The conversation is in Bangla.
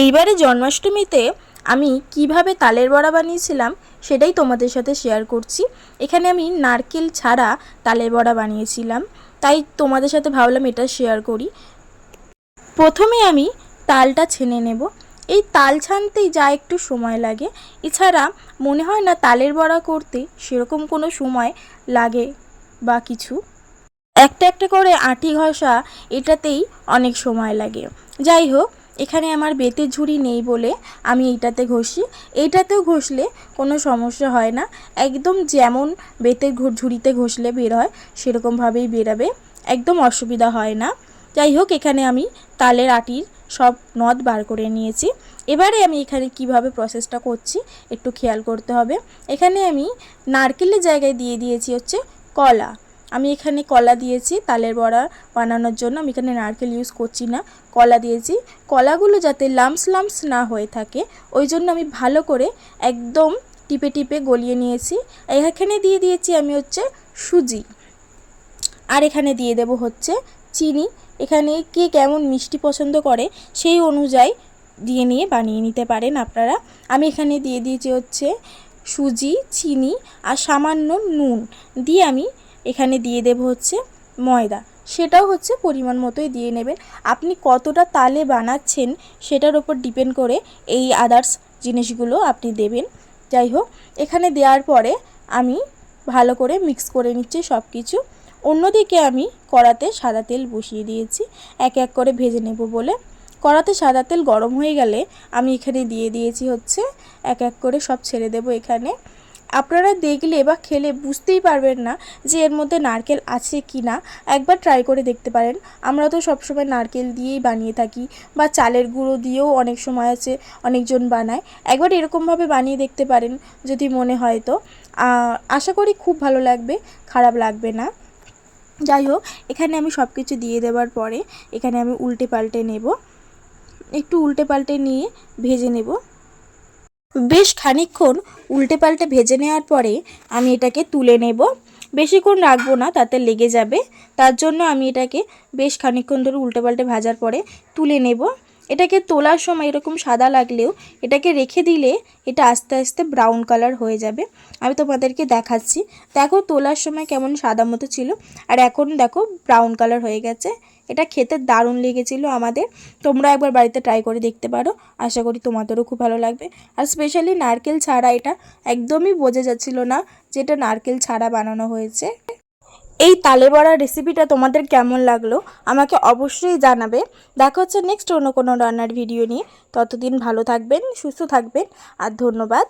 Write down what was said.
এইবারে জন্মাষ্টমীতে আমি কীভাবে তালের বড়া বানিয়েছিলাম সেটাই তোমাদের সাথে শেয়ার করছি। এখানে আমি নারকেল ছাড়া তালের বড়া বানিয়েছিলাম, তাই তোমাদের সাথে ভাবলাম এটা শেয়ার করি। প্রথমে আমি তালটা ছেনে নেব। এই তাল ছানতেই যা একটু সময় লাগে। এছাড়া মনে হয় না তালের বড়া করতে সেরকম কোনো সময় লাগে বা কিছু। একটা একটা করে আটি ঘষা এটাতেই অনেক সময় লাগে। যাই হোক এখানে আমার বেতের ঝুড়ি নেই বলে আমি এইটাতে ঘষি। এইটাতেও ঘষলে কোনো সমস্যা হয় না। একদম যেমন বেতের ঝুড়িতে ঘষলে বের হয়, সেরকমভাবেই বেরাবে। একদম অসুবিধা হয় না। যাই হোক, এখানে আমি তালের আটির সব নদ বার করে নিয়েছি। এবারে আমি এখানে কীভাবে প্রসেসটা করছি একটু খেয়াল করতে হবে। এখানে আমি নারকেলের জায়গায় দিয়ে দিয়েছি হচ্ছে কলা। আমি এখানে কলা দিয়েছি, তালের বড়া বানানোর জন্য। আমি এখানে নারকেল ইউজ করছি না, কলা দিয়েছি। কলাগুলো যাতে লামস লামস না হয়ে থাকে, ওই জন্য আমি ভালো করে একদম টিপে টিপে গলিয়ে নিয়েছি। এখানে দিয়ে দিয়েছি আমি হচ্ছে সুজি। আর এখানে দিয়ে দেব হচ্ছে চিনি। এখানে কে কেমন মিষ্টি পছন্দ করে, সেই অনুযায়ী দিয়ে নিয়ে বানিয়ে নিতে পারেন আপনারা। আমি এখানে দিয়ে দিয়েছি হচ্ছে সুজি, চিনি আর সামান্য নুন। দিয়ে আমি এখানে দিয়ে দেব হচ্ছে ময়দা। সেটাও হচ্ছে পরিমাণ মতোই দিয়ে নেবেন। আপনি কতটা তালে বানাচ্ছেন সেটার ওপর ডিপেন্ড করে এই আদার্স জিনিসগুলো আপনি দেবেন। যাই হোক, এখানে দেওয়ার পরে আমি ভালো করে মিক্স করে নিচ্ছি সব কিছু অন্যদিকে আমি কড়াতে সাদা তেল বসিয়ে দিয়েছি। এক এক করে ভেজে নেব বলে। কড়াতে সাদা তেল গরম হয়ে গেলে আমি এখানে দিয়ে দিয়েছি হচ্ছে এক এক করে সব ছেড়ে দেব এখানে। আপনারা দেখলে বা খেলে বুঝতেই পারবেন না যে এর মধ্যে নারকেল আছে কি না। একবার ট্রাই করে দেখতে পারেন। আমরা তো সবসময় নারকেল দিয়েই বানিয়ে থাকি বা চালের গুঁড়ো দিয়েও অনেক সময় আছে, অনেকজন বানায়। একবার এরকমভাবে বানিয়ে দেখতে পারেন যদি মনে হয় তো। আশা করি খুব ভালো লাগবে, খারাপ লাগবে না। যাই হোক, এখানে আমি সব কিছু দিয়ে দেওয়ার পরে এখানে আমি উল্টে পাল্টে নেব। একটু উল্টে পাল্টে নিয়ে ভেজে নেব। বেশ খানিকক্ষণ উল্টে পাল্টে ভেজে নেওয়ার পরে আমি এটাকে তুলে নেব। বেশিক্ষণ রাখব না, তাতে লেগে যাবে। তার জন্য আমি এটাকে বেশ খানিকক্ষণ ধরে উল্টে পাল্টে ভাজার পরে তুলে নেব। এটাকে তোলার সময় এরকম সাদা লাগলেও এটাকে রেখে দিলে এটা আস্তে আস্তে ব্রাউন কালার হয়ে যাবে। আমি তোমাদেরকে দেখাচ্ছি। দেখো তোলার সময় কেমন সাদা মতো ছিল। আর এখন দেখো ব্রাউন কালার হয়ে গেছে। এটা খেতে দারুণ লেগেছিল আমাদের। তোমরা একবার বাড়িতে ট্রাই করে দেখতে পারো। আশা করি তোমাদেরও খুব ভালো লাগবে। আর স্পেশালি নারকেল ছাড়া এটা একদমই বোঝা যাচ্ছিল না যে এটা নারকেল ছাড়া বানানো হয়েছে। এই তালে বড়া রেসিপিটা তোমাদের কেমন লাগল আমাকে অবশ্যই জানাবে। দেখা হচ্ছে নেক্সট অন্য কোনো রান্নার ভিডিও নিয়ে। ততদিন ভালো থাকবেন, সুস্থ থাকবেন, আর ধন্যবাদ।